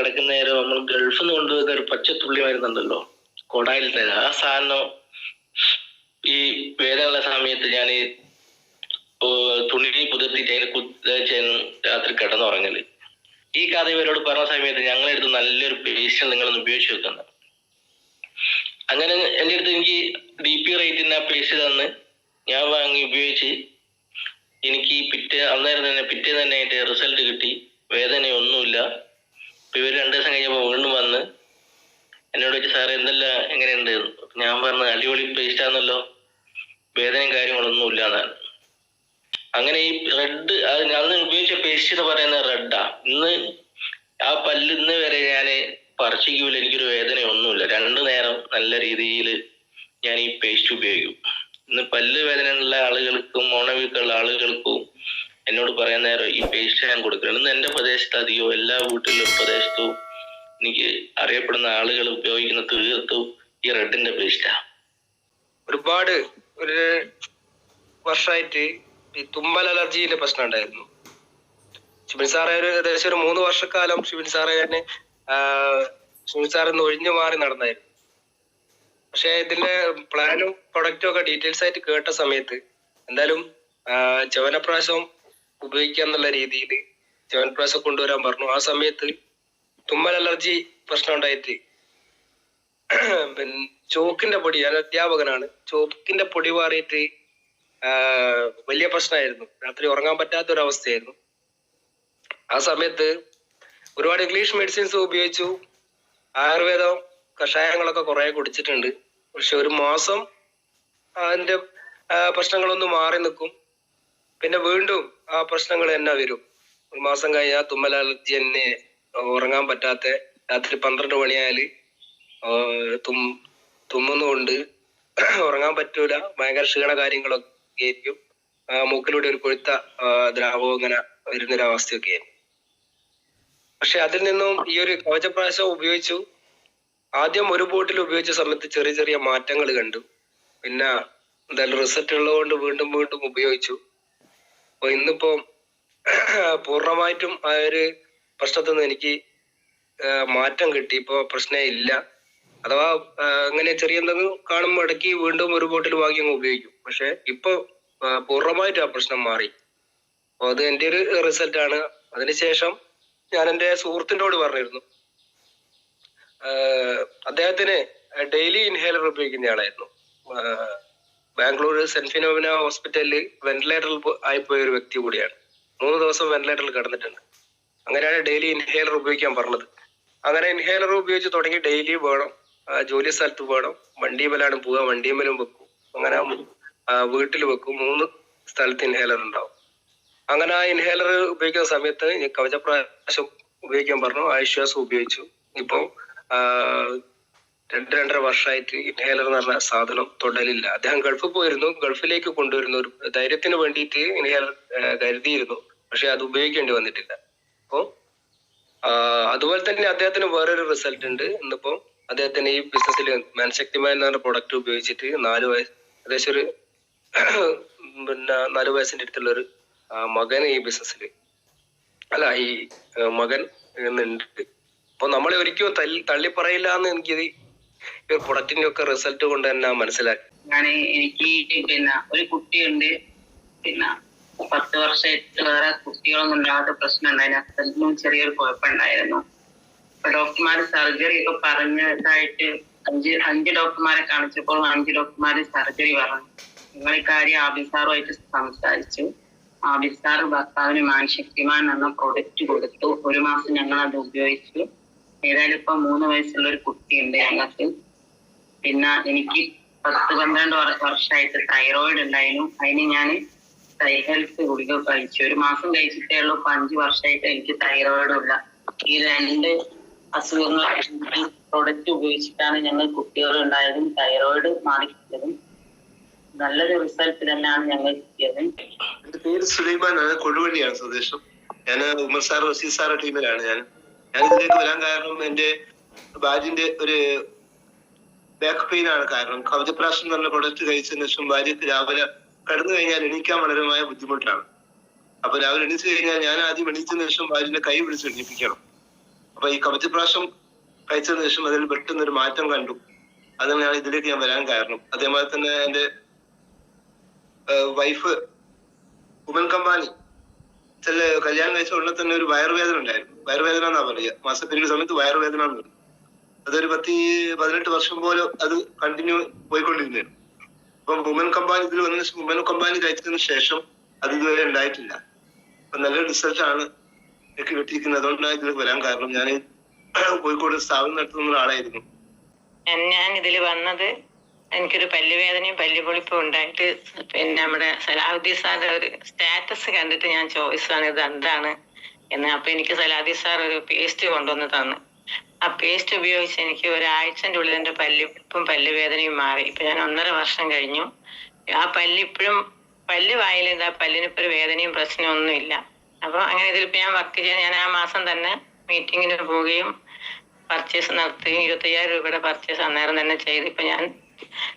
കിടക്കുന്ന നേരം നമ്മൾ ഗൾഫിൽ നിന്ന് കൊണ്ടുവരുന്ന ഒരു പച്ചത്തുള്ളി മരുന്നുണ്ടല്ലോ കൊടായിലത്തെ ആ സാധനം ഈ വേദനയുള്ള സമയത്ത് ഞാൻ ഈ തുണി പുതിർത്തിട്ട് അതിന് കുത്തേച്ചാണ് രാത്രി കിടന്നുറങ്ങൽ. ഈ കഥ ഇവരോട് പറഞ്ഞ സമയത്ത് ഞങ്ങളെ അടുത്ത് നല്ലൊരു പേസ്റ്റ് നിങ്ങളൊന്ന് ഉപയോഗിച്ച് വെക്കുന്നത് അങ്ങനെ എന്റെ അടുത്ത് എനിക്ക് ഡി പി റേറ്റിന് ആ പേസ്റ്റ് തന്ന് ഞാൻ വാങ്ങി ഉപയോഗിച്ച് എനിക്ക് പിറ്റേ അന്നേരം തന്നെ പിറ്റേ തന്നെ അതിന്റെ റിസൾട്ട് കിട്ടി. വേദനയൊന്നുമില്ല. ഇവർ രണ്ടു ദിവസം കഴിഞ്ഞപ്പോൾ വീണ്ടും വന്ന് എന്നോട് വെച്ച് സാറേ എന്തെല്ലാം എങ്ങനെയുണ്ട്? ഞാൻ പറഞ്ഞു അടിപൊളി പേസ്റ്റ് ആണല്ലോ വേദനയും കാര്യങ്ങളൊന്നും ഇല്ല എന്നാണ്. അങ്ങനെ ഈ റെഡ് അത് അന്ന് ഉപയോഗിച്ച പേസ്റ്റ് എന്ന് പറയുന്നത് റെഡാ ഇന്ന് ആ പല്ല് ഇന്ന് വരെ ഞാൻ പറിച്ചിക്കൂല എനിക്കൊരു വേദനയൊന്നുമില്ല. രണ്ടു നേരം നല്ല രീതിയിൽ ഞാൻ ഈ പേസ്റ്റ് ഉപയോഗിക്കും. ഇന്ന് പല്ല് വേദനയുള്ള ആളുകൾക്കും മോണവീക്കുള്ള ആളുകൾക്കും എന്നോട് പറയാൻ നേരം ഈ പേസ്റ്റ് ഞാൻ കൊടുക്കണം. എന്റെ പ്രദേശത്ത് അധികവും എല്ലാ വീട്ടിലും പ്രദേശത്തും എനിക്ക് അറിയപ്പെടുന്ന ആളുകൾ ഉപയോഗിക്കുന്ന തീർത്തും ഈ റെഡിന്റെ പേസ്റ്റാ ഒരുപാട് ഒരു വർഷമായിട്ട് ഈ തുമ്മൽ അലർജിന്റെ പ്രശ്നം ഉണ്ടായിരുന്നു. ഷിബിൻ സാറെ ഒരു ഏകദേശം ഒരു മൂന്ന് വർഷക്കാലം ഷിബിൻ സാറെ തന്നെ ഷിബിൻ സാറിൽ നിന്ന് ഒഴിഞ്ഞു മാറി നടന്നായിരുന്നു. പക്ഷെ ഇതിന്റെ പ്ലാനും പ്രൊഡക്റ്റും ഒക്കെ ഡീറ്റെയിൽസ് ആയിട്ട് കേട്ട സമയത്ത് എന്തായാലും ചവനപ്രാശം ഉപയോഗിക്കുക എന്നുള്ള രീതിയിൽ ചവനപ്രാശം കൊണ്ടുവരാൻ പറഞ്ഞു. ആ സമയത്ത് തുമ്മൽ അലർജി പ്രശ്നം ഉണ്ടായിട്ട്. പിന്നെ ചോക്കിന്റെ പൊടി ഞാൻ അധ്യാപകനാണ്. ചോക്കിന്റെ പൊടി മാറിയിട്ട് വലിയ പ്രശ്നമായിരുന്നു. രാത്രി ഉറങ്ങാൻ പറ്റാത്ത ഒരു അവസ്ഥയായിരുന്നു ആ സമയത്ത് ഒരുപാട് ഇംഗ്ലീഷ് മെഡിസിൻസ് ഉപയോഗിച്ചു. ആയുർവേദം കഷായങ്ങളൊക്കെ കുറെ കുടിച്ചിട്ടുണ്ട്. പക്ഷെ ഒരു മാസം അതിന്റെ പ്രശ്നങ്ങളൊന്ന് മാറി നിൽക്കും. പിന്നെ വീണ്ടും ആ പ്രശ്നങ്ങൾ തന്നെ വരും. ഒരു മാസം കഴിഞ്ഞാൽ തുമ്മൽ അലർജി തന്നെ ഉറങ്ങാൻ പറ്റാത്ത രാത്രി പന്ത്രണ്ട് മണിയായാൽ തും തുമ്മുന്നുകൊണ്ട് ഉറങ്ങാൻ പറ്റൂല. ഭയങ്കര ക്ഷീണ കാര്യങ്ങളൊക്കെ ആയിരിക്കും. മൂക്കിലൂടെ ഒരു കൊഴുത്ത ദ്രാവകം ഇങ്ങനെ വരുന്നൊരവസ്ഥയൊക്കെ ആയിരുന്നു പക്ഷെ അതിൽ നിന്നും ഈ ഒരു കവചപ്രാശം ഉപയോഗിച്ചു. ആദ്യം ഒരു ബോട്ടിൽ ഉപയോഗിച്ച സമയത്ത് ചെറിയ ചെറിയ മാറ്റങ്ങൾ കണ്ടു. പിന്നെ എന്തായാലും റിസൾട്ട് ഉള്ളതുകൊണ്ട് വീണ്ടും വീണ്ടും ഉപയോഗിച്ചു. അപ്പൊ ഇന്നിപ്പോ പൂർണമായിട്ടും ആ ഒരു പ്രശ്നത്തിൽ നിന്ന് എനിക്ക് മാറ്റം കിട്ടി. ഇപ്പൊ പ്രശ്നേ ഇല്ല. അഥവാ അങ്ങനെ ചെറിയ എന്തെങ്കിലും കാണുമ്പോൾ ഇടയ്ക്ക് വീണ്ടും ഒരു ബോട്ടിൽ വാങ്ങി അങ്ങ് ഉപയോഗിക്കും. പക്ഷെ ഇപ്പൊ പൂർണമായിട്ട് ആ പ്രശ്നം മാറി. അപ്പൊ അത് എന്റെ ഒരു റിസൾട്ട് ആണ്. അതിനുശേഷം ഞാൻ എന്റെ സുഹൃത്തിനോട് പറഞ്ഞിരുന്നു. അദ്ദേഹത്തിന് ഡെയിലി ഇൻഹേലർ ഉപയോഗിക്കുന്ന ആളായിരുന്നു. ബാംഗ്ലൂർ സെന്റ് ഫിനോമിന ഹോസ്പിറ്റലിൽ വെന്റിലേറ്ററിൽ ആയിപ്പോയ ഒരു വ്യക്തി കൂടിയാണ്. മൂന്ന് ദിവസം വെന്റിലേറ്ററിൽ കിടന്നിട്ടുണ്ട്. അങ്ങനെയാണ് ഡെയിലി ഇൻഹേലർ ഉപയോഗിക്കാൻ പറഞ്ഞത്. അങ്ങനെ ഇൻഹേലർ ഉപയോഗിച്ച് തുടങ്ങി ഡെയിലി വേണം. ജോലി സ്ഥലത്ത് വേണം. വണ്ടിമേലാണ് പോവുക. വണ്ടിമേലും വെക്കും. അങ്ങനെ വീട്ടിൽ വെക്കും. മൂന്ന് സ്ഥലത്ത് ഇൻഹേലർ ഉണ്ടാവും. അങ്ങനെ ആ ഇൻഹേലർ ഉപയോഗിക്കുന്ന സമയത്ത് കവചപ്രാശം ഉപയോഗിക്കാൻ പറഞ്ഞു. ആശ്വാസം ഉപയോഗിച്ചു. ഇപ്പൊ രണ്ട് രണ്ടര വർഷമായിട്ട് ഇൻഹേലർ എന്ന് പറഞ്ഞ സാധനം തൊടലില്ല. അദ്ദേഹം ഗൾഫിൽ പോയിരുന്നു. ഗൾഫിലേക്ക് കൊണ്ടുവരുന്ന ഒരു ധൈര്യത്തിന് വേണ്ടിയിട്ട് ഇൻഹേലർ കരുതിയിരുന്നു. പക്ഷെ അത് ഉപയോഗിക്കേണ്ടി വന്നിട്ടില്ല. അപ്പോ അതുപോലെ തന്നെ അദ്ദേഹത്തിന് വേറൊരു റിസൾട്ട് ഉണ്ട്. ഇന്നിപ്പോ അദ്ദേഹത്തിന് ഈ ബിസിനസ്സിൽ മാൻശക്തിമാൻ എന്ന് പ്രൊഡക്റ്റ് ഉപയോഗിച്ചിട്ട് നാല് വയസ്സ് ഏകദേശം ഒരു പിന്നെ നാല് വയസ്സിന്റെ അടുത്തുള്ള ഒരു മകൻ ഈ ബിസിനസ്സിൽ അല്ല ഈ മകൻ എന്നുണ്ട് അപ്പൊ നമ്മളെ ഒരിക്കലും തള്ളി തള്ളിപ്പറയില്ല എന്ന് എനിക്കിത് ഈ പ്രൊഡക്റ്റിന്റെ ഒക്കെ റിസൾട്ട് കൊണ്ട് തന്നെ മനസ്സിലാക്കി. ഞാൻ എനിക്ക് പിന്നെ ഒരു കുട്ടിയുണ്ട്. പിന്നെ പത്ത് വർഷമായിട്ട് വേറെ കുട്ടികളൊന്നും ഉണ്ടാകാത്ത പ്രശ്നം ഉണ്ടായിരുന്നു ഹസ്ബൻഡിനും ചെറിയൊരു കുഴപ്പമുണ്ടായിരുന്നു. ഡോക്ടർമാർ സർജറി ഒക്കെ പറഞ്ഞതായിട്ട് അഞ്ച് അഞ്ച് ഡോക്ടർമാരെ കാണിച്ചപ്പോൾ അഞ്ച് ഡോക്ടർമാര് സർജറി പറഞ്ഞു. നിങ്ങൾ ഇക്കാര്യം ആബിസാറുമായിട്ട് സംസാരിച്ചു. ആബിസാർ ഭർത്താവിന് മാൻശക്തിമാൻ എന്ന പ്രൊഡക്റ്റ് കൊടുത്തു. ഒരു മാസം ഞങ്ങൾ അത് ഉപയോഗിച്ചു. ഏതായാലും ഇപ്പൊ മൂന്ന് വയസ്സുള്ള ഒരു കുട്ടിയുണ്ട് ഞങ്ങൾക്ക്. പിന്നെ എനിക്ക് പത്ത് പന്ത്രണ്ട് വർ- വർഷമായിട്ട് തൈറോയിഡ് ഉണ്ടായിരുന്നു. അതിന് ഞാൻ തൈ ഹെൽത്ത് ഗുളിക കഴിച്ചു. ഒരു മാസം കഴിച്ചിട്ടേ ഉള്ളൂ. ഇപ്പൊ അഞ്ചു വർഷമായിട്ട് എനിക്ക് തൈറോയിഡ് ഉള്ള. ഈ രണ്ട് അസുഖങ്ങൾ പ്രൊഡക്റ്റ് ഉപയോഗിച്ചിട്ടാണ് ഞങ്ങൾ കുട്ടികൾ ഉണ്ടായതും തൈറോയിഡ് മാറിക്കിട്ടതും നല്ലൊരു റിസൾട്ട് തന്നെയാണ് ഞങ്ങൾ കിട്ടിയത്. എന്റെ പേര് സുലൈമാൻ. കൊടുവള്ളിയാണ്. സ്വദേശം. ഞാൻ ഉമർ സാർ വസീർ ടീമിലാണ്. ഞാൻ ഞാൻ ഇതിലേക്ക് വരാൻ കാരണം എന്റെ ഭാര്യന്റെ ഒരു ബാക്ക് പെയിൻ ആണ് കാരണം. കവചപ്രാശം എന്ന് പറഞ്ഞ പ്രൊഡക്റ്റ് കഴിച്ചതിന് ശേഷം ഭാര്യക്ക് രാവിലെ കടന്നു കഴിഞ്ഞാൽ എണീക്കാൻ വളരെ ബുദ്ധിമുട്ടാണ്. അപ്പൊ രാവിലെ എണീച്ചു കഴിഞ്ഞാൽ ഞാൻ ആദ്യം എണീച്ചതിന് ശേഷം ഭാര്യന്റെ കൈ പിടിച്ച് എണീപ്പിക്കണം. അപ്പൊ ഈ കവചപ്രാശം കഴിച്ചതിന് ശേഷം അതിൽ പെട്ടെന്ന് ഒരു മാറ്റം കണ്ടു. അതാണ് ഇതിലേക്ക് ഞാൻ വരാൻ കാരണം. അതേമാതിരി തന്നെ എന്റെ വൈഫ് ഉമൻ കമ്പാനി ചില കല്യാണം കഴിച്ച ഉടനെ തന്നെ ഒരു വയറുവേദന ഉണ്ടായിരുന്നു. വയറുവേദന എന്നാ പറയുക? മാസപ്പിരിയുടെ സമയത്ത് വയറുവേദന എന്ന് പറയും. അതൊരു പത്തി പതിനെട്ട് വർഷം പോലെ അത് കണ്ടിന്യൂ പോയിക്കൊണ്ടിരുന്നു അപ്പം വുമൻ കമ്പാനി ഇതിൽ വന്നതിന് ശേഷം വുമൻ കമ്പാനി കഴിച്ചതിന് ശേഷം അത് ഇതുവരെ ഉണ്ടായിട്ടില്ല. അപ്പൊ നല്ല റിസൾട്ട് ആണ് എനിക്ക് കിട്ടിയിരിക്കുന്നത്. അതുകൊണ്ടാണ് ഇതിൽ വരാൻ കാരണം ഞാൻ കോഴിക്കോട് സ്ഥാപനം നടത്തുന്ന ഒരാളായിരുന്നു. ഞാൻ ഇതിൽ വന്നത് എനിക്കൊരു പല്ലുവേദനയും പല്ലുപൊളിപ്പും ഉണ്ടായിട്ട് പിന്നെ നമ്മുടെ സലാഹുദ്ദീൻ സാറിന്റെ ഒരു സ്റ്റാറ്റസ് കണ്ടിട്ട് ഞാൻ ചോദിച്ചതാണ് ഇത് എന്താണ്? എന്ന്. അപ്പൊ എനിക്ക് സലാഹുദ്ദീൻ സാർ ഒരു പേസ്റ്റ് കൊണ്ടുവന്ന് തന്നു. ആ പേസ്റ്റ് ഉപയോഗിച്ച് എനിക്ക് ഒരാഴ്ചന്റെ ഉള്ളിൽ എന്റെ പല്ലുപ്പും പല്ലുവേദനയും മാറി. ഇപ്പൊ ഞാൻ ഒന്നര വർഷം കഴിഞ്ഞു. ആ പല്ല് ഇപ്പോഴും പല്ല് വായിലില്ല പല്ലിന് ഇപ്പൊ ഒരു വേദനയും പ്രശ്നവും ഒന്നുമില്ല അപ്പൊ അങ്ങനെ ഇതിലിപ്പോ ഞാൻ വർക്ക് ചെയ്യാൻ ഞാൻ ആ മാസം തന്നെ മീറ്റിങ്ങിന് പോവുകയും പർച്ചേസ് നടത്തുകയും ഇരുപത്തയ്യായിരം രൂപയുടെ പർച്ചേസ് അന്നേരം തന്നെ ചെയ്ത്. ഇപ്പൊ ഞാൻ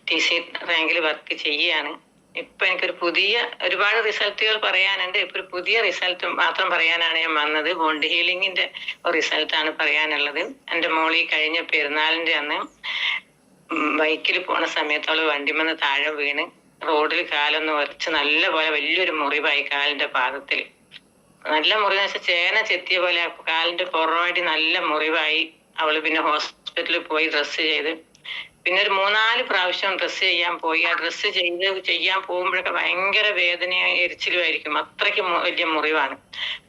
ടി സി റാങ്കിൽ വർക്ക് ചെയ്യുകയാണ്. ഇപ്പൊ എനിക്കൊരു പുതിയ ഒരുപാട് റിസൾട്ടുകൾ പറയാനുണ്ട്. ഇപ്പൊ ഒരു പുതിയ റിസൾട്ട് മാത്രം പറയാനാണ് ഞാൻ വന്നത്. ബോണ്ട് ഹീലിംഗിന്റെ റിസൾട്ടാണ് പറയാനുള്ളത്. എന്റെ മോളി കഴിഞ്ഞ പെരുന്നാളിന്റെ അന്ന് ബൈക്കിൽ പോണ സമയത്ത് അവൾ വണ്ടിമെന്ന് താഴെ വീണ് റോഡിൽ കാലൊന്ന് ഉരച്ച് നല്ല പോലെ വലിയൊരു മുറിവായി കാലിന്റെ പാദത്തിൽ. നല്ല മുറിവ് വെച്ചാൽ ചേന ചെത്തിയ പോലെ കാലിന്റെ പുറമായിട്ട് നല്ല മുറിവായി. അവൾ പിന്നെ ഹോസ്പിറ്റലിൽ പോയി ഡ്രസ്സ് ചെയ്ത് പിന്നെ ഒരു മൂന്നാൽ പ്രാവശ്യം ഡ്രസ്സ് ചെയ്യാൻ പോയി. ആ ഡ്രസ്സ് ചെയ്ത് ചെയ്യാൻ പോകുമ്പോഴൊക്കെ ഭയങ്കര വേദനയും എരിച്ചിലുമായിരിക്കും അത്രയ്ക്ക് വലിയ മുറിവാണ്.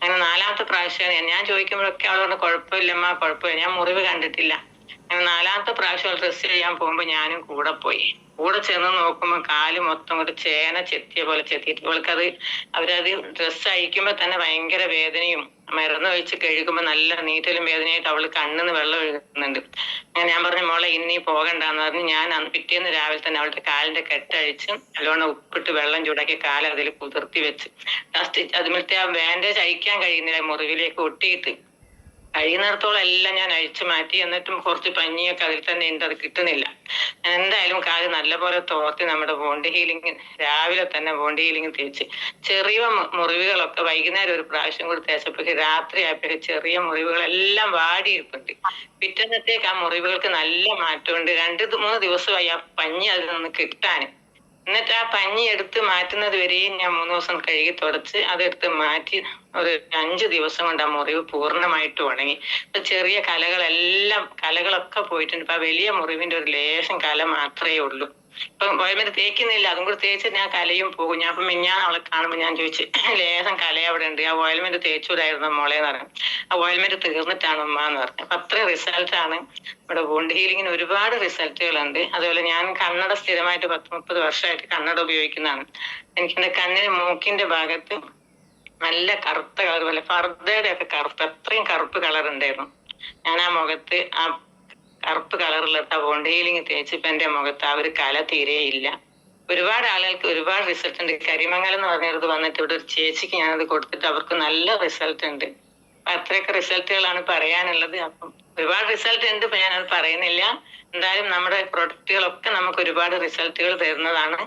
അങ്ങനെ നാലാമത്തെ പ്രാവശ്യം ഞാൻ ചോദിക്കുമ്പോഴൊക്കെ അവളോട് കുഴപ്പമില്ലമ്മ കുഴപ്പമില്ല. ഞാൻ മുറിവ് കണ്ടിട്ടില്ല. നാലാമത്തെ പ്രാവശ്യം ഡ്രസ് ചെയ്യാൻ പോകുമ്പോ ഞാനും കൂടെ പോയി. കൂടെ ചെന്ന് നോക്കുമ്പോ കാൽ മൊത്തം ഒരു ചേന ചെത്തിയ പോലെ ചെത്തിയിട്ട് അവൾക്കത് അവരത് ഡ്രസ്സ് അഴിക്കുമ്പോ തന്നെ ഭയങ്കര വേദനയും മരുന്ന് ഒഴിച്ച് കഴുകുമ്പോ നല്ല നീറ്റലും വേദനയായിട്ട് അവൾ കണ്ണിന്ന് വെള്ളം ഒഴുകുന്നുണ്ട്. അങ്ങനെ ഞാൻ പറഞ്ഞു മോളെ ഇന്നീ പോകണ്ടെന്ന് പറഞ്ഞ് ഞാൻ അന്ന് പിറ്റേന്ന് രാവിലെ തന്നെ അവളുടെ കാലിന്റെ കെട്ടഴിച്ച് നല്ലോണം ഉപ്പിട്ട് വെള്ളം ചൂടാക്കി കാല അതിൽ കുതിർത്തി വെച്ച്. ലാസ്റ്റ് അതുമിലത്തെ ആ ബാൻഡേജ് അഴിക്കാൻ കഴിയുന്നില്ല മുറിവിലേക്ക് ഒട്ടിയിട്ട് കഴിയുന്നിടത്തോളം എല്ലാം ഞാൻ അഴിച്ചു മാറ്റി. എന്നിട്ടും കുറച്ച് പഞ്ഞിയൊക്കെ അതിൽ തന്നെ ഉണ്ട്. അത് കിട്ടുന്നില്ല. എന്തായാലും കാൽ നല്ലപോലെ തോർത്തി നമ്മുടെ ബോണ്ട് ഹീലിംഗ് രാവിലെ തന്നെ ബോണ്ട് ഹീലിംഗ് തേച്ച്. ചെറിയ മുറിവുകളൊക്കെ വൈകുന്നേരം ഒരു പ്രാവശ്യം കൂടി തേച്ചപ്പോഴേക്ക് രാത്രി ആയപ്പോഴേക്ക് ചെറിയ മുറിവുകളെല്ലാം വാടിയിരിപ്പുണ്ട് പിറ്റന്നത്തേക്ക് ആ മുറിവുകൾക്ക് നല്ല മാറ്റമുണ്ട്. രണ്ട് മൂന്ന് ദിവസമായി ആ പഞ്ഞി അതിൽ നിന്ന് കിട്ടാൻ. എന്നിട്ട് ആ പഞ്ഞി എടുത്ത് മാറ്റുന്നത് വരെയും ഞാൻ മൂന്ന് ദിവസം കഴുകി തുടച്ച് അതെടുത്ത് മാറ്റി ഒരു അഞ്ച് ദിവസം കൊണ്ട് ആ മുറിവ് പൂർണമായിട്ട് ഉണങ്ങി. ഇപ്പൊ ചെറിയ കലകളെല്ലാം കലകളൊക്കെ പോയിട്ടുണ്ട്. ഇപ്പൊ ആ വലിയ മുറിവിന്റെ ഒരു ലേശം കല മാത്രമേ ഉള്ളൂ. ഇപ്പൊ വൈകുന്നേരം തേക്കുന്നില്ല. അതും കൂടി തേച്ച് ഞാൻ കലയും പോകും. ഞാൻ അപ്പൊ ഞാൻ അവളെ കാണുമ്പോൾ ഞാൻ ചോദിച്ചു ലേശം കല അവിടെ ഉണ്ട്. ആ ഓയിൽമെന്റ് തേച്ചൂടായിരുന്നു മോളെ എന്ന് പറഞ്ഞു. ആ ഓയിൽമെന്റ് തീർന്നിട്ടാണ് ഉമ്മ എന്ന് പറഞ്ഞു. അപ്പൊ അത്ര ആണ് ഇവിടെ വോണ്ട് ഹീലിങ്ങിന് ഒരുപാട് റിസൾട്ടുകൾ ഉണ്ട് അതുപോലെ ഞാൻ കണ്ണട സ്ഥിരമായിട്ട് പത്ത് മുപ്പത് വർഷമായിട്ട് കണ്ണട ഉപയോഗിക്കുന്നതാണ്. എനിക്ക് എന്റെ കണ്ണിന് മൂക്കിന്റെ ഭാഗത്ത് നല്ല കറുത്ത കളർ പോലെ ഫർദയുടെ ഒക്കെ കറുപ്പ് അത്രയും കറുപ്പ് കളർ ഉണ്ടായിരുന്നു. ഞാൻ ആ മുഖത്ത് ആ കറുപ്പ് വോണ്ട് ഹീലിംഗ് തേച്ചിപ്പോ എന്റെ മുഖത്ത് ആ ഒരു കല തീരെയില്ല ഒരുപാട് ആളുകൾക്ക് ഒരുപാട് റിസൾട്ട് ഉണ്ട്. കരിമംഗലം എന്ന് പറഞ്ഞത് വന്നിട്ട് ഇവിടെ ഒരു ചേച്ചിക്ക് ഞാനത് കൊടുത്തിട്ട് അവർക്ക് നല്ല റിസൾട്ട് ഉണ്ട്. അത്രയൊക്കെ റിസൾട്ടുകളാണ് പറയാനുള്ളത്. അപ്പം ഒരുപാട് റിസൾട്ട് ഉണ്ട് ഇപ്പൊ ഞാനത് പറയുന്നില്ല. എന്തായാലും നമ്മുടെ പ്രൊഡക്റ്റുകളൊക്കെ നമുക്ക് ഒരുപാട് റിസൾട്ടുകൾ തരുന്നതാണ്.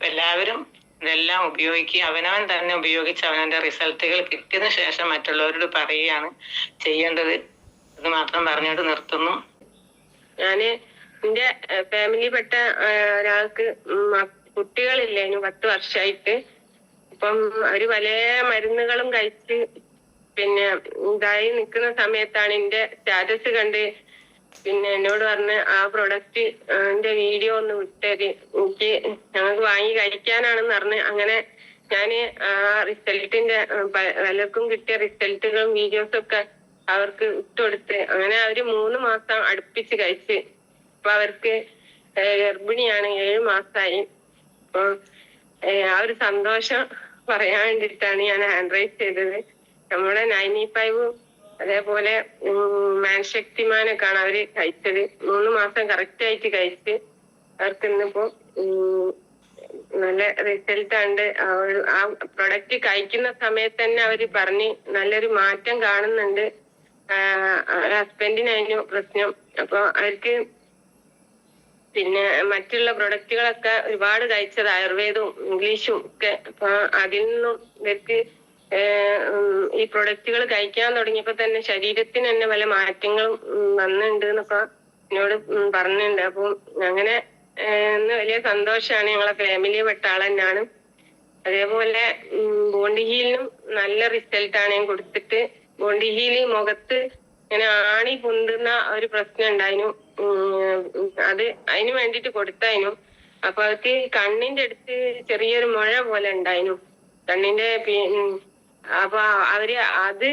എല്ലാവരും ഇതെല്ലാം ഉപയോഗിക്കുക. അവനവൻ തന്നെ ഉപയോഗിച്ച് അവനവന്റെ റിസൾട്ടുകൾ കിട്ടിയതിനു ശേഷം മറ്റുള്ളവരോട് പറയുകയാണ് ചെയ്യേണ്ടത്. ഇത് മാത്രം പറഞ്ഞുകൊണ്ട് നിർത്തുന്നു. ഞാൻ എന്റെ ഫാമിലിപ്പെട്ട ഒരാൾക്ക് ഉം മ- കുട്ടികളില്ല ഇനി പത്ത് വർഷമായിട്ട് ഇപ്പം അവർ പല മരുന്നുകളും കഴിച്ച് പിന്നെ ഇതായി നിൽക്കുന്ന സമയത്താണ് എന്റെ സ്റ്റാറ്റസ് കണ്ട് പിന്നെ എന്നോട് പറഞ്ഞ് ആ പ്രൊഡക്റ്റ് എന്റെ വീഡിയോ ഒന്ന് വിട്ടത് എനിക്ക് ഞങ്ങൾക്ക് വാങ്ങി കഴിക്കാനാണെന്ന് പറഞ്ഞ് അങ്ങനെ ഞാൻ ആ റിസൾട്ടിന്റെ പലർക്കും കിട്ടിയ റിസൾട്ടുകളും വീഡിയോസും ഒക്കെ അവർക്ക് ഇട്ടുകൊടുത്ത് അങ്ങനെ അവർ മൂന്ന് മാസം അടുപ്പിച്ച് കഴിച്ച് ഇപ്പൊ അവർക്ക് ഗർഭിണിയാണ് ഏഴ് മാസമായി അപ്പൊ ആ ഒരു സന്തോഷം പറയാൻ വേണ്ടിയിട്ടാണ് ഞാൻ ഹാൻഡ് റൈസ് ചെയ്തത്. നമ്മുടെ നയന്റി ഫൈവ് അതേപോലെ മാൻശക്തിമാനൊക്കെയാണ് അവർ കഴിച്ചത്. മൂന്ന് മാസം കറക്റ്റ് ആയിട്ട് കഴിച്ച് അവർക്ക് ഇന്നിപ്പോ നല്ല റിസൾട്ട് ഉണ്ട് ആ പ്രൊഡക്റ്റ് കഴിക്കുന്ന സമയത്ത് തന്നെ അവർ പറഞ്ഞ് നല്ലൊരു മാറ്റം കാണുന്നുണ്ട്. ഹസ്ബൻഡിനായിരുന്നു പ്രശ്നം. അപ്പൊ അവർക്ക് പിന്നെ മറ്റുള്ള പ്രൊഡക്റ്റുകളൊക്കെ ഒരുപാട് കഴിച്ചത് ആയുർവേദവും ഇംഗ്ലീഷും ഒക്കെ. അപ്പൊ അതിൽ നിന്നും ഇവർക്ക് ഈ പ്രൊഡക്റ്റുകൾ കഴിക്കാൻ തുടങ്ങിയപ്പോ തന്നെ ശരീരത്തിന് തന്നെ പല മാറ്റങ്ങളും വന്നിട്ടുണ്ട് എന്നൊക്കെ എന്നോട് പറഞ്ഞിട്ടുണ്ട് അപ്പം അങ്ങനെ വലിയ സന്തോഷമാണ് ഞങ്ങളെ ഫാമിലി പെട്ട ആൾ തന്നെയാണ്. അതേപോലെ ബോണ്ടിഹീലിനും ബോണ്ടി ഹീലിനും നല്ല റിസൾട്ടാണ് ഞാൻ കൊടുത്തിട്ട് ബോണ്ടി ഹീൽ മുഖത്ത് ഇങ്ങനെ ആണി പൊന്തുന്ന ഒരു പ്രശ്നം ഉണ്ടായിരുന്നു അത് അതിന് വേണ്ടിട്ട് കൊടുത്തായിരുന്നു അപ്പൊ അവർക്ക് കണ്ണിന്റെ അടുത്ത് ചെറിയൊരു മുഴ പോലെ ഉണ്ടായിരുന്നു കണ്ണിന്റെ അപ്പൊ അവർ അത്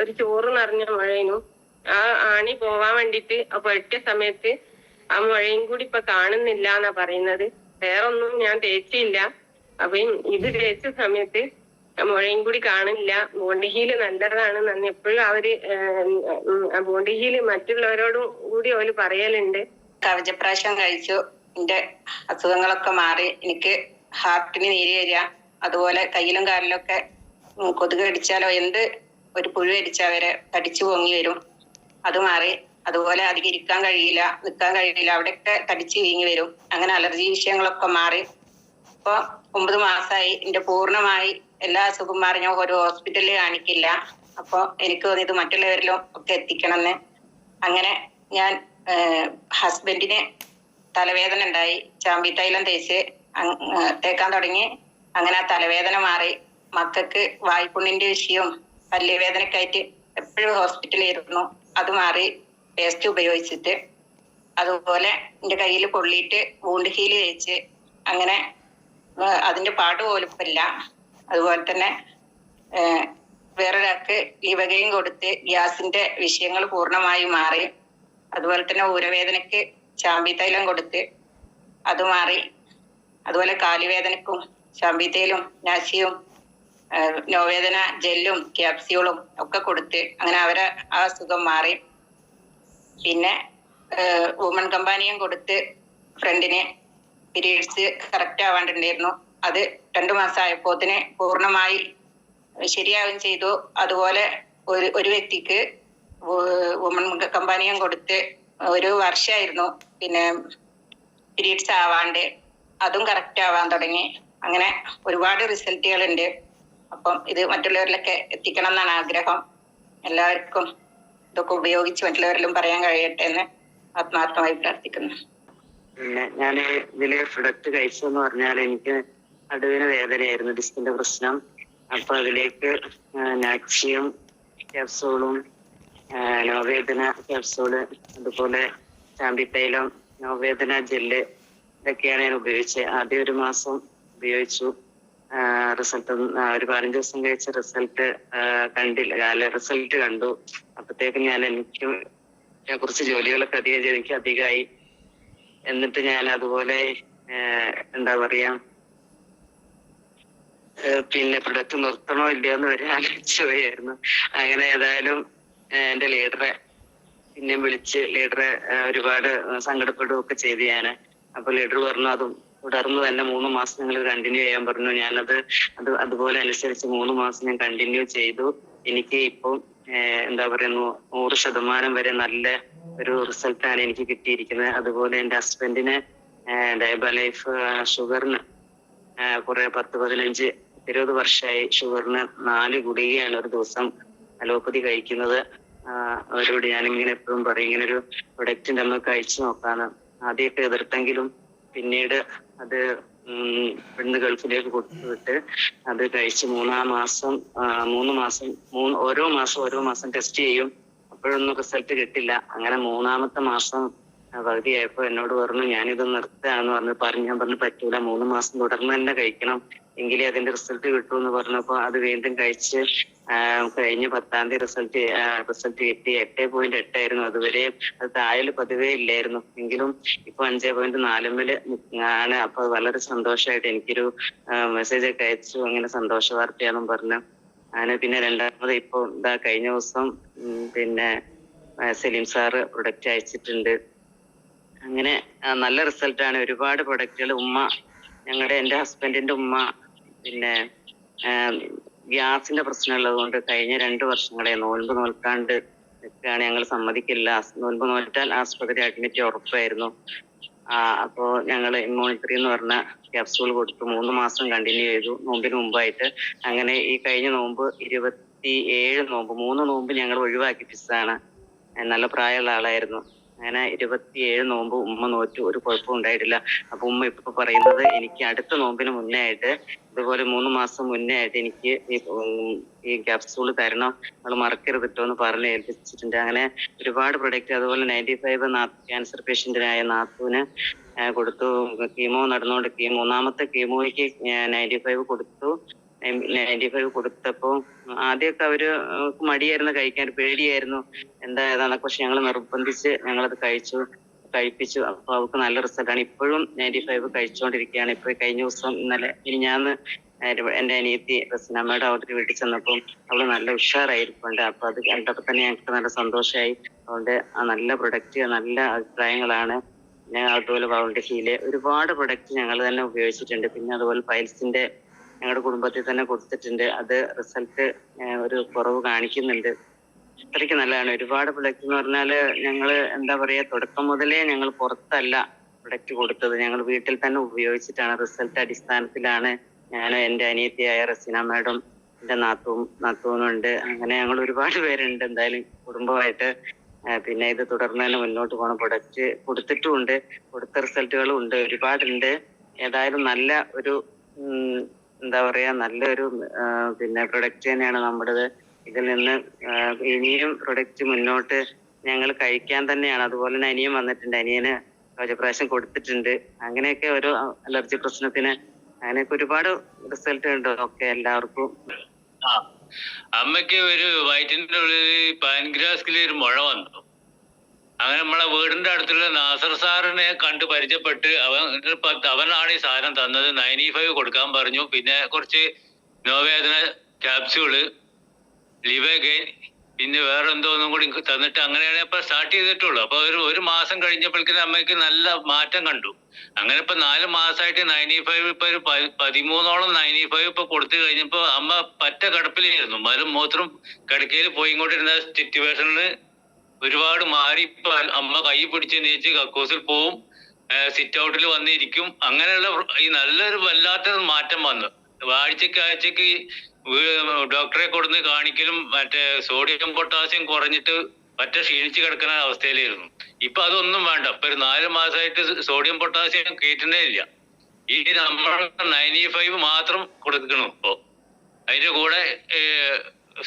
ഒരു ചോറ് നിറഞ്ഞ മുഴയിനു ആ ആണി പോവാൻ വേണ്ടിട്ട് എട്ട സമയത്ത് ആ മുഴയും കൂടി ഇപ്പൊ കാണുന്നില്ല എന്നാ പറയുന്നത്. വേറൊന്നും ഞാൻ തേച്ചില്ല. അപ്പൊ ഇത് തേച്ച സമയത്ത് മുഴയും കൂടി കാണില്ല. ബോണ്ടി നല്ലതാണ്. നന്ദി. എപ്പോഴും അവർ ബോണ്ടി മറ്റുള്ളവരോടും കൂടി അവർ പറയലുണ്ട്. കവചപ്രാശം കഴിച്ചു. എന്റെ അസുഖങ്ങളൊക്കെ മാറി. എനിക്ക് ഹാർട്ടിന് നീര് വരിക. അതുപോലെ കയ്യിലും കാലിലൊക്കെ കൊതുക് കടിച്ചാലോ എന്ത് ഒരു പുഴു കടിച്ചാൽ വരെ തടിച്ചു പൊങ്ങി വരും. അത് മാറി. അതുപോലെ അധികം ഇരിക്കാൻ കഴിയില്ല നിൽക്കാൻ കഴിയില്ല. അവിടെയൊക്കെ തടിച്ചു വീങ്ങി വരും. അങ്ങനെ അലർജി വിഷയങ്ങളൊക്കെ മാറി. ഇപ്പൊ ഒമ്പത് മാസമായി എന്റെ പൂർണമായി എല്ലാ അസുഖം മാറി ഞാൻ ഒരു ഹോസ്പിറ്റലിൽ കാണിക്കില്ല. അപ്പൊ എനിക്ക് തോന്നി ഇത് മറ്റുള്ളവരിലും ഒക്കെ എത്തിക്കണമെന്ന് അങ്ങനെ ഞാൻ ഹസ്ബൻഡിന് തലവേദന ഉണ്ടായി. ചാമ്പി തൈലം തേച്ച് തേക്കാൻ തുടങ്ങി. അങ്ങനെ ആ തലവേദന മാറി. മക്കൾക്ക് വായ്പുണ്ണിന്റെ വിഷയവും പല്ലുവേദനക്കായിട്ട് എപ്പോഴും ഹോസ്പിറ്റലിൽ ഇരുന്നു. അത് മാറി പേസ്റ്റ് ഉപയോഗിച്ചിട്ട്. അതുപോലെ എന്റെ കയ്യിൽ പൊള്ളിയിട്ട് വൂണ്ട് ഹീൽ തേച്ച് അങ്ങനെ അതിന്റെ പാട് പോലും ഇല്ല. അതുപോലെ തന്നെ വേറൊരാൾക്ക് ലിവകയും കൊടുത്ത് ഗ്യാസിന്റെ വിഷയങ്ങൾ പൂർണമായി മാറി അതുപോലെ തന്നെ ഊരവേദനക്ക് ചാമ്പി തൈലം കൊടുത്ത് അത് മാറി അതുപോലെ കാലുവേദനക്കും ചാമ്പി തൈലും നാശിയും നോവേദന ജെല്ലും ക്യാപ്സ്യൂളും ഒക്കെ കൊടുത്ത് അങ്ങനെ അവരെ ആ സുഖം മാറി. പിന്നെ വുമൺ കമ്പാനിയും കൊടുത്ത് ഫ്രണ്ടിന് പീരീഡ്സ് കറക്റ്റ് ആവാണ്ടുണ്ടായിരുന്നു. അത് രണ്ടു മാസം അതിനെ പൂർണമായി ശരിയാവുകയും ചെയ്തു. അതുപോലെ ഒരു ഒരു വ്യക്തിക്ക് വുമൺ കമ്പാനിയും കൊടുത്ത് ഒരു വർഷമായിരുന്നു പിന്നെ പീരീഡ്സ് ആവാണ്ട് അതും കറക്റ്റ് ആവാൻ തുടങ്ങി. അങ്ങനെ ഒരുപാട് റിസൾട്ടുകൾ ഉണ്ട് അപ്പം ഇത് മറ്റുള്ളവരിലൊക്കെ എത്തിക്കണം എന്നാണ് ആഗ്രഹം. എല്ലാവർക്കും ഇതൊക്കെ ഉപയോഗിച്ച് മറ്റുള്ളവരിലും പറയാൻ കഴിയട്ടെ എന്ന് ആത്മാർത്ഥമായി പ്രാർത്ഥിക്കുന്നു. പിന്നെ ഞാൻ ഇതിലെ പ്രൊഡക്റ്റ് കഴിച്ചെന്ന് പറഞ്ഞാൽ എനിക്ക് നടുവിന് വേദനയായിരുന്നു ഡിസ്കിന്റെ പ്രശ്നം. അപ്പൊ അതിലേക്ക് നാക്സിയും ക്യാപ്സൂളും നോവേദന ക്യാപ്സൂൾ അതുപോലെ ചാമ്പിത്തൈലം നോവേദന ജെല്ല് ഇതൊക്കെയാണ് ഞാൻ ഉപയോഗിച്ചത്. ആദ്യ ഒരു മാസം ഉപയോഗിച്ചു. റിസൾട്ട് ഒരു പതിനഞ്ച് ദിവസം കഴിച്ച റിസൾട്ട് കണ്ടില്ല. അല്ല റിസൾട്ട് കണ്ടു. അപ്പത്തേക്കും ഞാൻ എനിക്ക് കുറച്ച് ജോലികളൊക്കെ അധികം എനിക്ക് അധികമായി. എന്നിട്ട് ഞാൻ അതുപോലെ എന്താ പറയാ പിന്നെ പ്രൊഡക്റ്റ് നിർത്തണോ ഇല്ലയോ എന്ന് വരെ ആലോചിച്ചു പോയായിരുന്നു. അങ്ങനെ ഏതായാലും എന്റെ ലീഡറെ പിന്നെ വിളിച്ച് ലീഡറെ ഒരുപാട് സങ്കടപ്പെടുകയൊക്കെ ചെയ്തു ഞാൻ. അപ്പൊ ലീഡർ പറഞ്ഞു അതും തുടർന്ന് തന്നെ മൂന്ന് മാസം ഞങ്ങൾ കണ്ടിന്യൂ ചെയ്യാൻ പറഞ്ഞു. ഞാനത് അത് അതുപോലെ അനുസരിച്ച് മൂന്ന് മാസം ഞാൻ കണ്ടിന്യൂ ചെയ്തു. എനിക്ക് ഇപ്പം എന്താ പറയുന്നു നൂ- നൂറ് ശതമാനം വരെ നല്ല ഒരു റിസൾട്ടാണ് എനിക്ക് കിട്ടിയിരിക്കുന്നത്. അതുപോലെ എന്റെ ഹസ്ബൻഡിന് ഡയബലൈഫ് ഷുഗറിന് കുറെ പത്ത് പതിനഞ്ച് ഇരുപത് വർഷമായി ഷുഗറിന് നാല് ഗുളികയാണ് ഒരു ദിവസം അലോപ്പതി കഴിക്കുന്നത്. അവരോട് ഞാനിങ്ങനെ എപ്പോഴും പറയും ഇങ്ങനെ ഒരു പ്രൊഡക്റ്റ് നമുക്ക് കഴിച്ചു നോക്കാന്ന്. ആദ്യമൊക്കെ എതിർത്തെങ്കിലും പിന്നീട് അത് ഇവിടുന്ന് ഗൾഫിലേക്ക് കൊടുത്തുവിട്ട് അത് കഴിച്ച് മൂന്നാം മാസം മൂന്ന് മാസം മൂന്ന് ഓരോ മാസം ഓരോ മാസം ടെസ്റ്റ് ചെയ്യും. അപ്പോഴൊന്നും റിസൾട്ട് കിട്ടില്ല. അങ്ങനെ മൂന്നാമത്തെ മാസം പകുതിയായപ്പോ എന്നോട് പറഞ്ഞു ഞാനിത് നിർത്താന്ന് പറഞ്ഞു പറഞ്ഞു ഞാൻ പറഞ്ഞു പറ്റൂല മൂന്ന് മാസം തുടർന്ന് തന്നെ കഴിക്കണം. എങ്കിലേ അതിന്റെ റിസൾട്ട് കിട്ടൂ എന്ന് പറഞ്ഞപ്പോ അത് വീണ്ടും കഴിച്ച് കഴിഞ്ഞ പത്താം തീയതി റിസൾട്ട് റിസൾട്ട് കിട്ടി. എട്ട് പോയിന്റ് എട്ടായിരുന്നു അതുവരെ അത് താഴെ പതിവേ ഇല്ലായിരുന്നു. എങ്കിലും ഇപ്പൊ അഞ്ചേ പോയിന്റ് നാലുമ്പിൽ ആണ് അപ്പൊ വളരെ സന്തോഷമായിട്ട് എനിക്കൊരു മെസ്സേജ് ഒക്കെ അയച്ചു. അങ്ങനെ സന്തോഷ വാർത്തയാണെന്ന് പറഞ്ഞു. അങ്ങനെ പിന്നെ രണ്ടാമത് ഇപ്പൊ ഇതാ കഴിഞ്ഞ ദിവസം പിന്നെ സലീം സാറ് പ്രൊഡക്റ്റ് അയച്ചിട്ടുണ്ട്. അങ്ങനെ നല്ല റിസൾട്ടാണ് ഒരുപാട് പ്രൊഡക്റ്റുകൾ ഉമ്മ ഞങ്ങളുടെ എന്റെ ഹസ്ബൻഡിന്റെ ഉമ്മ പിന്നെ ഗ്യാസിന്റെ പ്രശ്നമുള്ളത് കൊണ്ട് കഴിഞ്ഞ രണ്ട് വർഷങ്ങളെ നോൻപ് നോൽക്കാണ്ട് നിൽക്കുകയാണ് ഞങ്ങൾ സമ്മതിക്കില്ല. നോൻപ് നോറ്റാൽ ആശുപത്രി അഡ്മിറ്റ് ഉറപ്പായിരുന്നു. ആ അപ്പോ ഞങ്ങൾ ഇമ്മ്യൂണിറ്ററി എന്ന് പറഞ്ഞ ക്യാപ്സൂൾ കൊടുത്തു. മൂന്ന് മാസം കണ്ടിന്യൂ ചെയ്തു. നോമ്പിന് മുമ്പായിട്ട് അങ്ങനെ ഈ കഴിഞ്ഞ നോമ്പ് ഇരുപത്തി ഏഴ് നോമ്പ് മൂന്ന് നോമ്പ് ഞങ്ങൾ ഒഴിവാക്കി ഫിസ്സാണ് നല്ല പ്രായമുള്ള ആളായിരുന്നു. അങ്ങനെ ഇരുപത്തിയേഴ് നോമ്പ് ഉമ്മ നോറ്റു. ഒരു കുഴപ്പവും ഉണ്ടായിട്ടില്ല. അപ്പൊ ഉമ്മ ഇപ്പൊ പറയുന്നത് എനിക്ക് അടുത്ത നോമ്പിന് മുന്നേ ആയിട്ട് ഇതുപോലെ മൂന്ന് മാസം മുന്നേ ആയിട്ട് എനിക്ക് ഈ ക്യാപ്സൂൾ തരണം. നമ്മൾ മറക്കരുത് എന്ന് പറഞ്ഞ് ഏൽപ്പിച്ചിട്ടുണ്ട്. അങ്ങനെ ഒരുപാട് പ്രൊഡക്റ്റ് അതുപോലെ നയന്റി ഫൈവ് ക്യാൻസർ പേഷ്യന്റിനായ നാത്തൂന് കൊടുത്തു. കീമോ നടന്നുകൊണ്ട് മൂന്നാമത്തെ കീമോയ്ക്ക് നയന്റി ഫൈവ് കൊടുത്തു. നയന്റി ഫൈവ് കൊടുത്തപ്പോൾ ആദ്യമൊക്കെ അവർ മടിയായിരുന്നു കഴിക്കാൻ പേടിയായിരുന്നു. എന്താ ഏതാന്നൊക്കെ പക്ഷെ ഞങ്ങൾ നിർബന്ധിച്ച് ഞങ്ങളത് കഴിച്ചു കഴിപ്പിച്ചു. അപ്പൊ അവർക്ക് നല്ല റിസൾട്ടാണ്. ഇപ്പോഴും നയന്റി ഫൈവ് കഴിച്ചുകൊണ്ടിരിക്കുകയാണ് ഇപ്പൊ കഴിഞ്ഞ ദിവസം ഇന്നലെ ഇനി ഞാൻ എന്റെ അനിയത്തി റസിനമ്മയുടെ അവിടെ വീട്ടിൽ ചെന്നപ്പോൾ അവൾ നല്ല ഉഷാറായിരിക്കുന്നുണ്ട് അപ്പൊ അത് കണ്ടപ്പോ തന്നെ ഞങ്ങൾക്ക് നല്ല സന്തോഷമായി അതുകൊണ്ട് ആ നല്ല പ്രൊഡക്റ്റ് നല്ല അഭിപ്രായങ്ങളാണ്. പിന്നെ അതുപോലെ വൗണ്ട് ഹീൽ ഒരുപാട് പ്രൊഡക്റ്റ് ഞങ്ങൾ തന്നെ ഉപയോഗിച്ചിട്ടുണ്ട്. പിന്നെ അതുപോലെ പൈൽസിന്റെ ഞങ്ങളുടെ കുടുംബത്തിൽ തന്നെ കൊടുത്തിട്ടുണ്ട്. അത് റിസൾട്ട് ഒരു കുറവ് കാണിക്കുന്നുണ്ട്. അത്രയ്ക്ക് നല്ലതാണ്. ഒരുപാട് പ്രൊഡക്റ്റ് എന്ന് പറഞ്ഞാൽ ഞങ്ങൾ എന്താ പറയാ തുടക്കം മുതലേ ഞങ്ങൾ പുറത്തല്ല പ്രൊഡക്റ്റ് കൊടുത്തത്. ഞങ്ങൾ വീട്ടിൽ തന്നെ ഉപയോഗിച്ചിട്ടാണ് റിസൾട്ട് അടിസ്ഥാനത്തിലാണ് ഞാൻ എന്റെ അനിയത്തിയായ റസീന മാഡം എന്റെ നാത്തും നാത്തൂനുണ്ട്. അങ്ങനെ ഞങ്ങൾ ഒരുപാട് പേരുണ്ട് എന്തായാലും കുടുംബമായിട്ട്. പിന്നെ ഇത് തുടർന്ന് തന്നെ മുന്നോട്ട് പോകണം പ്രൊഡക്റ്റ് കൊടുത്തിട്ടുമുണ്ട് കൊടുത്ത റിസൾട്ടുകളും ഉണ്ട്. ഒരുപാടുണ്ട്. ഏതായാലും നല്ല ഒരു എന്താ പറയാ നല്ലൊരു പിന്നെ പ്രൊഡക്റ്റ് തന്നെയാണ് നമ്മുടേത്. ഇതിൽ നിന്ന് ഇനിയും പ്രൊഡക്റ്റ് മുന്നോട്ട് ഞങ്ങൾ കഴിക്കാൻ തന്നെയാണ്. അതുപോലെ തന്നെ അനിയൻ വന്നിട്ടുണ്ട്. അനിയന് പ്രാവശ്യം കൊടുത്തിട്ടുണ്ട്. അങ്ങനെയൊക്കെ ഒരു അലർജി പ്രശ്നത്തിന് അങ്ങനെയൊക്കെ ഒരുപാട് റിസൾട്ട് ഉണ്ട്. ഒക്കെ എല്ലാവർക്കും. അമ്മയ്ക്ക് ഒരു വയറ്റിന്റെ ഉള്ളിൽ പാൻഗ്രാസിൽ ഒരു മുഴ വന്നു. അങ്ങനെ നമ്മളെ വീടിന്റെ അടുത്തുള്ള നാസർ സാറിനെ കണ്ട് പരിചയപ്പെട്ട് അവൻ അവനാണ് ഈ സാധനം തന്നത്. നയന്റി ഫൈവ് കൊടുക്കാൻ പറഞ്ഞു. പിന്നെ കുറച്ച് നോവേദന ക്യാപ്സ്യൂൾ ലിവഗൈൻ പിന്നെ വേറെ എന്തോ ഒന്നും കൂടി തന്നിട്ട് അങ്ങനെയാണ് ഇപ്പൊ സ്റ്റാർട്ട് ചെയ്തിട്ടുള്ളൂ. അപ്പൊ ഒരു ഒരു മാസം കഴിഞ്ഞപ്പോഴേക്കും അമ്മയ്ക്ക് നല്ല മാറ്റം കണ്ടു. അങ്ങനെ ഇപ്പൊ നാല് മാസമായിട്ട് നയന്റി ഫൈവ് ഇപ്പൊ ഒരു പതിമൂന്നോളം നയന്റി ഫൈവ് ഇപ്പൊ കൊടുത്തു കഴിഞ്ഞപ്പോ അമ്മ പറ്റ കിടപ്പിലായിരുന്നു. മലും മൂത്രം കിടക്കയിൽ പോയി കൊണ്ടിരുന്ന സിറ്റുവേഷനിൽ ഒരുപാട് മാറി അമ്മ കൈ പിടിച്ച് നീച്ച് കക്കൂസിൽ പോവും. സിറ്റ് ഔട്ടിൽ വന്നിരിക്കും. അങ്ങനെയുള്ള ഈ നല്ലൊരു വല്ലാത്തൊരു മാറ്റം വന്നു. ആഴ്ചക്ക് ആഴ്ചക്ക് ഡോക്ടറെ കൊടുന്ന് കാണിക്കലും മറ്റേ സോഡിയം പൊട്ടാസ്യം കുറഞ്ഞിട്ട് പറ്റ ക്ഷീണിച്ച് കിടക്കുന്ന അവസ്ഥയിലായിരുന്നു. ഇപ്പൊ അതൊന്നും വേണ്ട. ഇപ്പൊ ഒരു നാല് മാസമായിട്ട് സോഡിയം പൊട്ടാസ്യം കയറ്റുന്നേ ഇല്ല. ഈ നമ്മൾ നയന്റി ഫൈവ് മാത്രം കൊടുക്കണു ഇപ്പോ. അതിന്റെ കൂടെ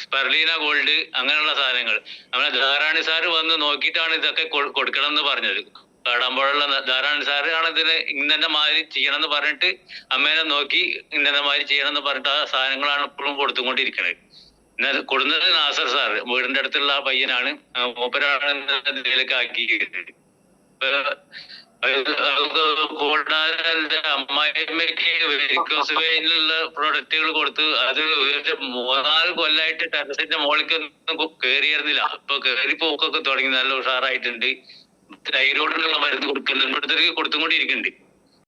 സ്പെർലീന ഗോൾഡ് അങ്ങനെയുള്ള സാധനങ്ങൾ. നമ്മളെ ധാരാണി സാർ വന്ന് നോക്കിയിട്ടാണ് ഇതൊക്കെ കൊടുക്കണം എന്ന് പറഞ്ഞത്. കാടാമ്പുഴയുള്ള ധാരാണി സാറ് ആണ് ഇതിന് ഇന്നെ മാതിരി ചെയ്യണം എന്ന് പറഞ്ഞിട്ട് അമ്മേനെ നോക്കി ഇന്നെ മാതിരി ചെയ്യണം എന്ന് പറഞ്ഞിട്ട് ആ സാധനങ്ങളാണ് ഇപ്പോഴും കൊടുത്തുകൊണ്ടിരിക്കുന്നത്. എന്നാൽ കൊടുക്കുന്നത് നാസർ സാർ വീടിന്റെ അടുത്തുള്ള ആ പയ്യനാണ് മൂപ്പരാണ് ഇതിലേക്ക് ആക്കിയിരിക്കുന്നത് കൂടാതെ അമ്മായിമ്മയ്ക്ക് വെരിക്കോസ് വെയിനുള്ള പ്രൊഡക്റ്റുകൾ കൊടുത്ത് അത് മൂന്നാൽ കൊല്ലായിട്ട് ടെറസിന്റെ മുകളിലേക്ക് കയറിയിരുന്നില്ല ഇപ്പൊ കയറി പോക്കൊക്കെ തുടങ്ങി. നല്ല ഉഷാറായിട്ടുണ്ട്. തൈറോയിഡിനുള്ള മരുന്ന് കൊടുക്കുന്നുണ്ട്. ഇവിടുത്തെ കൊടുത്തുകൊണ്ടിരിക്കുന്നുണ്ട്